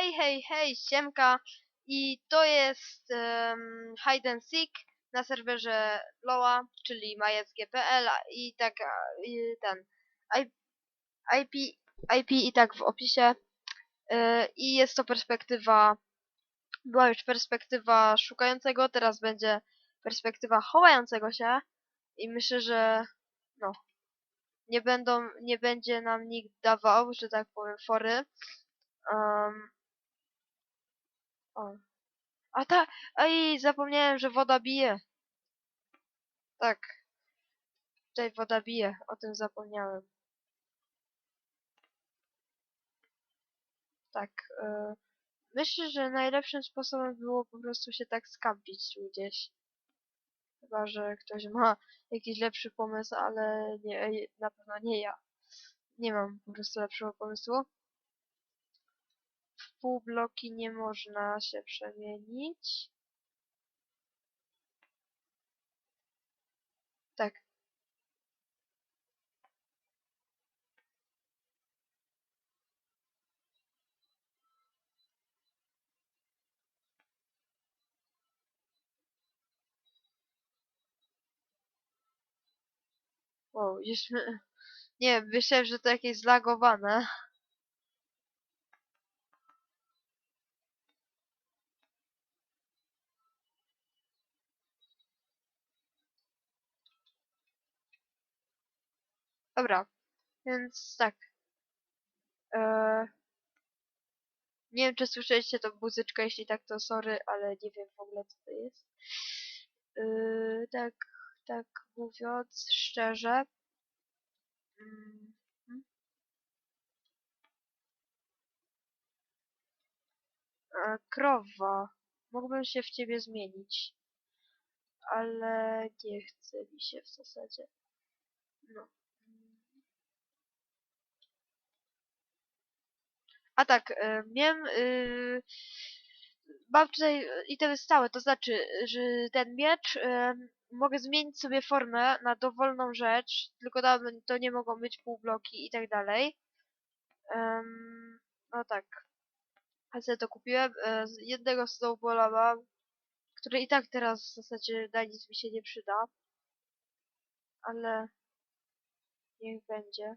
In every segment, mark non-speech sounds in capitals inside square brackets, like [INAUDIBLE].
Hej, hej, hej, siemka. I to jest um, Hide and Seek na serwerze Loa, czyli MySGPL i tak i ten IP, IP i tak w opisie. Y, I jest to perspektywa, była już perspektywa szukającego, teraz będzie perspektywa chowającego się. I myślę, że no, nie będą, nie będzie nam nikt dawał, że tak powiem, fory. Um, o. A tak, ej, zapomniałem, że woda bije. Tak. Tutaj woda bije, o tym zapomniałem. Tak. E, myślę, że najlepszym sposobem było po prostu się tak skampić gdzieś. Chyba, że ktoś ma jakiś lepszy pomysł, ale nie, na pewno nie ja. Nie mam po prostu lepszego pomysłu. Pół bloki nie można się przemienić. Tak. Wow, już... [LAUGHS] Nie, myślałem, że to jakieś zlagowane. Dobra, więc tak. Eee, nie wiem, czy słyszeliście tą muzyczkę, jeśli tak, to sorry, ale nie wiem w ogóle, co to jest. Eee, tak, tak mówiąc szczerze. Mm, mm. Eee, krowa. Mógłbym się w ciebie zmienić. Ale nie chce mi się w zasadzie. No. A tak, e, miałem. y, mam tutaj itemy stałe, to znaczy, że ten miecz e, mogę zmienić sobie formę na dowolną rzecz, tylko to nie mogą być półbloki i tak dalej. No tak. A sobie to kupiłem. E, z jednego snowballa mam, który i tak teraz w zasadzie na nic mi się nie przyda. Ale niech będzie.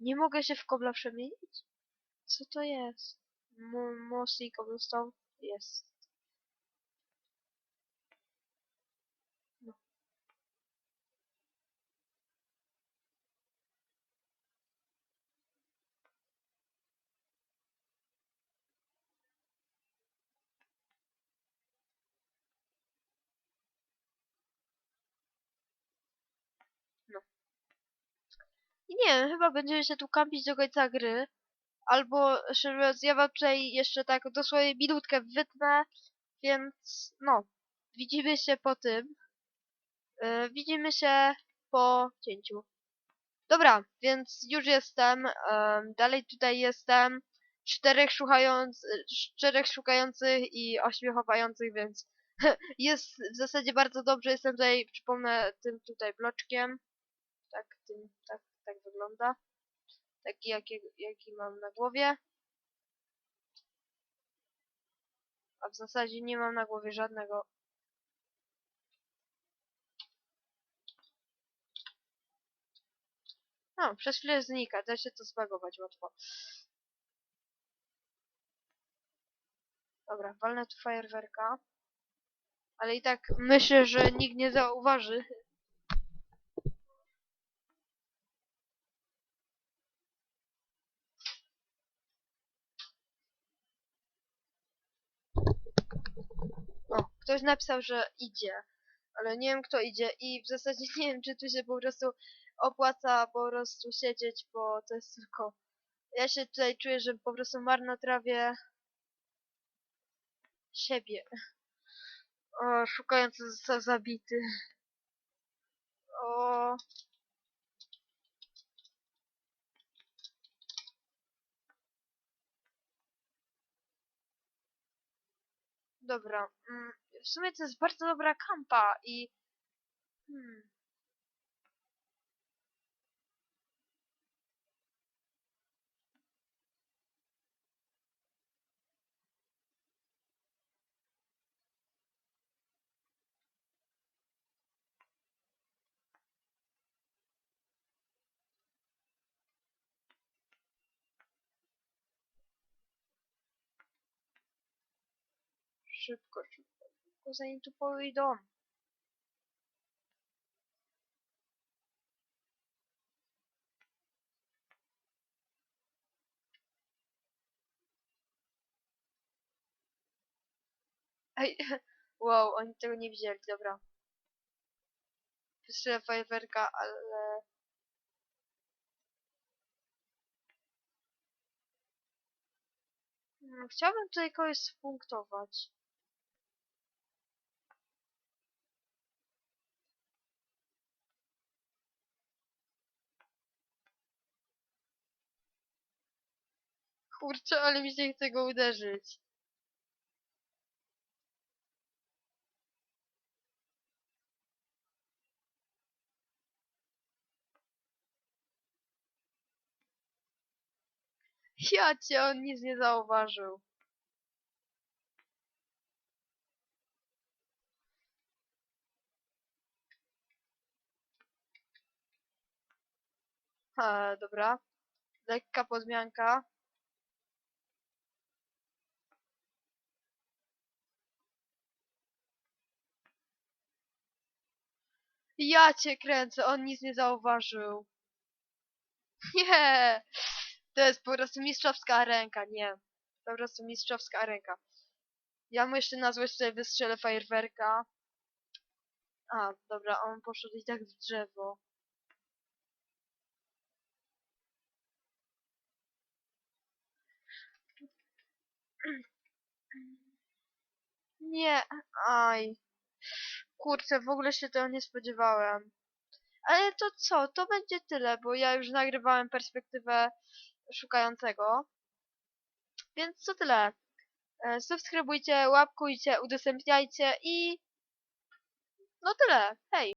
Nie mogę się w kobla przemienić? Co to jest? Mo- Mossy Cobblestone? Jest. No. No. I nie wiem, chyba będziemy się tu kampić do końca gry. Albo, szczerze mówiąc, ja wam tutaj jeszcze tak dosłownie minutkę wytnę, więc no, widzimy się po tym. Yy, widzimy się po cięciu. Dobra, więc już jestem, em, dalej tutaj jestem, czterech szukając, czterech szukających i ośmiu chowających, więc [LAUGHS] jest w zasadzie bardzo dobrze, jestem tutaj, przypomnę, tym tutaj bloczkiem, tak, tym, tak, tak wygląda, taki jaki, jaki mam na głowie, a w zasadzie nie mam na głowie żadnego, no, przez chwilę znika, da się to zbagować łatwo. Dobra, walnę tu fajerwerka. Ale i tak myślę, że nikt nie zauważy. Ktoś napisał, że idzie. Ale nie wiem kto idzie i w zasadzie [LAUGHS] nie wiem czy tu się po prostu opłaca po prostu siedzieć, bo to jest tylko... Ja się tutaj czuję, że po prostu marnotrawię siebie. O, szukając został zabity. O. Dobra. Mm, w sumie to jest bardzo dobra kampa i... Hmm. Szybko, szybko szybko, zanim tu pójdą. Wow, oni tego nie widzieli, dobra. Wystrzelę fajerwerka, ale... Mm, Chciałbym tutaj kogoś spunktować. Kurczę, ale mi się nie chce go uderzyć. Ja cię, on nic nie zauważył. Ha, dobra. Lekka podmianka. Ja cię kręcę, on nic nie zauważył. [LAUGHS] Nie! To jest po prostu mistrzowska ręka, nie. Po prostu mistrzowska ręka. Ja mu jeszcze na złość sobie wystrzelę fajerwerka. A, dobra, on poszedł i tak w drzewo. [CLEARS THROAT] Nie, aj. Kurczę, w ogóle się tego nie spodziewałem. Ale to co? To będzie tyle, bo ja już nagrywałem perspektywę szukającego. Więc to tyle. E, Subskrybujcie, łapkujcie, udostępniajcie i... No tyle. Hej!